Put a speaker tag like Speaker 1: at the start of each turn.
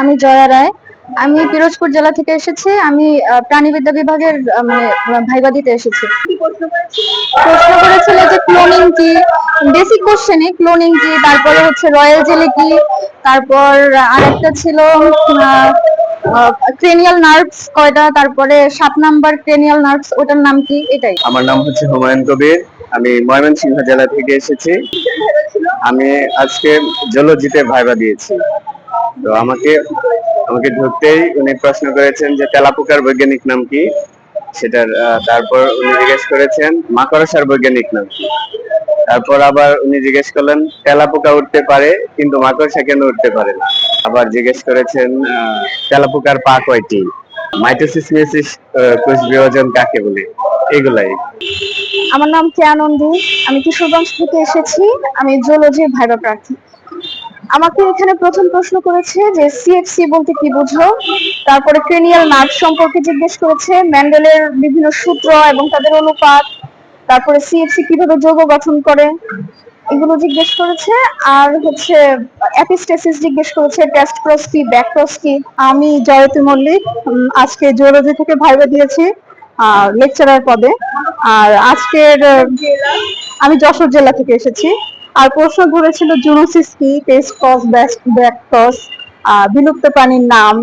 Speaker 1: আমি জয়া রায়। আমি পিরোজপুর জেলা থেকে এসেছি। আমি আহ, প্রাণীবিদ্যা বিভাগের মানে ভাইবা দিতে এসেছি। প্রশ্ন করেছিল? যে ক্লোনিং কি? বেসিক কোশ্চেনে ক্লোনিং কি? তারপরে হচ্ছে রয়্যাল জেলি কি? তারপর আরেকটা ছিল ক্রেনিয়াল নার্ভস কয়টা? তারপরে সাত নাম্বার ক্রেনিয়াল নার্ভস ওটার নাম কি? এটাই।
Speaker 2: আমার নাম হচ্ছে হুমায়ুন কবির। আমি ময়মনসিংহ জেলা থেকে এসেছি। আমি আজকে জলজিতে ভাইবা দিয়েছি। তো আমাকে আমাকে ঢুকতেই উনি প্রশ্ন করেছেন যে তেলাপোকার বৈজ্ঞানিক নাম কি? সেটার তারপর উনি জিজ্ঞেস করেছেন, মাকড়সার বৈজ্ঞানিক নাম কি? তারপর আবার উনি জিজ্ঞেস করলেন, তেলাপোকা উঠতে পারে, কিন্তু মাকড়সা কেন উঠতে পারে না? আবার জিজ্ঞেস করেছেন তেলাপোকার পা কয়টি? মাইটোসিস মিয়োসিস কোষ বিভাজন কাকে বলে? এগুলাই।
Speaker 1: আমার নাম কেয়া নন্দী আমি কিশোরগঞ্জ থেকে এসেছি, আমি জুলজি ভাইবা প্রার্থী। আমাকে এখানে প্রথম প্রশ্ন করেছে যে সিএফসি বলতে কি বুঝো তারপরে ক্রেনিয়াল নার্ভ সম্পর্কে জিজ্ঞেস করেছে ম্যান্ডেলের বিভিন্ন সূত্র এবং তাদের অনুপাত, তারপরে সিএফসি কীভাবে যৌগ গঠন করে, এগুলো জিজ্ঞেস করেছে। আর হচ্ছে অ্যাপিস্টেসিস জিজ্ঞেস করেছে টেস্ট ক্রস কি ব্যাক ক্রস কি? আমি জয়তী মল্লিক আজকে জিওলজি থেকে ভাইবা দিয়েছি লেকচারার পদে। আর আজকের, আমি যশোর জেলা থেকে এসেছি। আর প্রশ্ন ঘুরেছিল জুনোসিস কি? টেস্ট ক্রস ব্যাক ক্রস বিলুপ্ত প্রাণীর নাম।